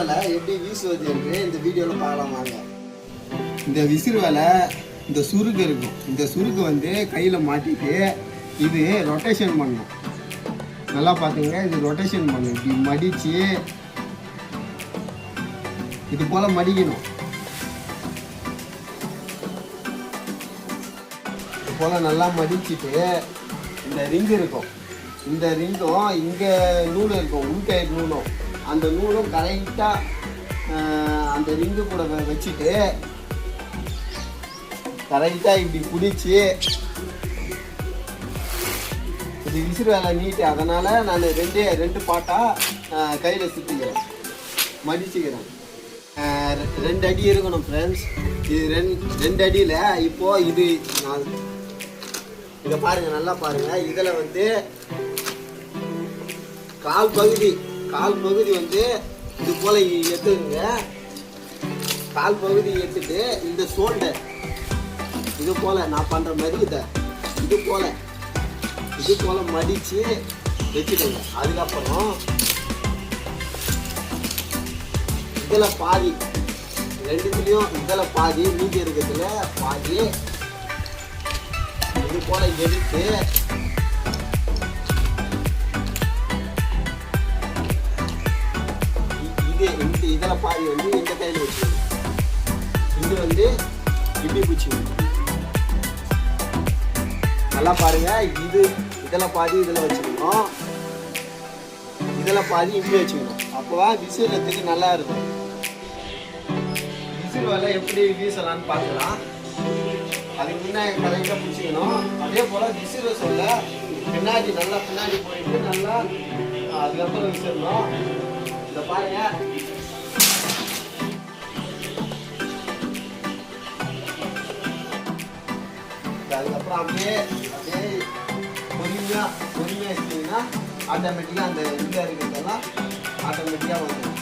வேலை எப்படி வீசுவது என்று இந்த வீடியோவில் பார்க்கலாம் வாங்க. இந்த விசிறு வேலை இந்த சுருக்கு இருக்கும். இந்த சுருக்கு வந்து கையில் மாட்டிட்டு இது ரொட்டேஷன் பண்ணும். நல்லா பார்த்துங்க இது ரொட்டேஷன் பண்ணும். இப்படி மடித்து இது போல் மடிக்கணும். இது போல் நல்லா மடிச்சுட்டு இந்த ரிங்கு இருக்கும். இந்த ரிங்கும் இங்கே நூல் இருக்கும். உள்கை நூலும். அந்த நூலும் கரெக்டாக அந்த ரிங்கு கூட வச்சுட்டு கரெக்டாக இப்படி பிடிச்சி இது விசிறு வேலை நீட்டு அதனால் நான் ரெண்டே ரெண்டு பாட்டாக கையில் சுற்றிக்கிறேன் மடிச்சுக்கிறேன். ரெ- ரெண்டு அடி இருக்கணும் ஃப்ரெண்ட்ஸ் இது ரெண்டு ரெண்டு அடியில் இப்போது இது நான் இதை பாருங்கள் நல்லா பாருங்கள் இதில் வந்து கால் பகுதி கால் பகுதி வந்து இது போல் எடுத்துங்க கால் பகுதி எடுத்துட்டு இந்த சோல்டர் இது போல் நான் பண்ணுற மாதிரி இதை. இது போல. இது போல் மடித்து வச்சுடுங்க. அதுக்கப்புறம் இதில் பாதி ரெண்டுத்துலேயும் இதில் பாதி மீதி இருக்கிறதுல பாதி இது போல எடுத்து இது இந்த இதில் பாதி வந்து இந்த கையில் வச்சுக்கணும் இது வந்து இப்படி பூச்சி நல்லா பாருங்க இது இதில் பாதி இதில் வச்சுக்கணும். இதில் பாதி இப்படி வச்சுக்கணும். அப்போ விசிறதுக்கு நல்லா இருக்கும். விசில் வலை எப்படி வீசலாம்னு பார்க்கலாம். அதுக்கு முன்னாடி கரெக்டாக பிடிச்சிக்கணும். அதே போல் விசிற சொல்ல பின்னாடி நல்லா பின்னாடி போயிட்டு நல்லா அதுக்கப்புறம் விசிறணும். இதை பாருங்க. அதுக்கப்புறம் அப்படியே அப்படியே பொறுமையாக பொறுமையாக வச்சிட்டிங்கன்னா ஆட்டோமேட்டிக்காக அந்த உள்ளே இருக்கிறதெல்லாம் ஆட்டோமேட்டிக்காக வந்துடும்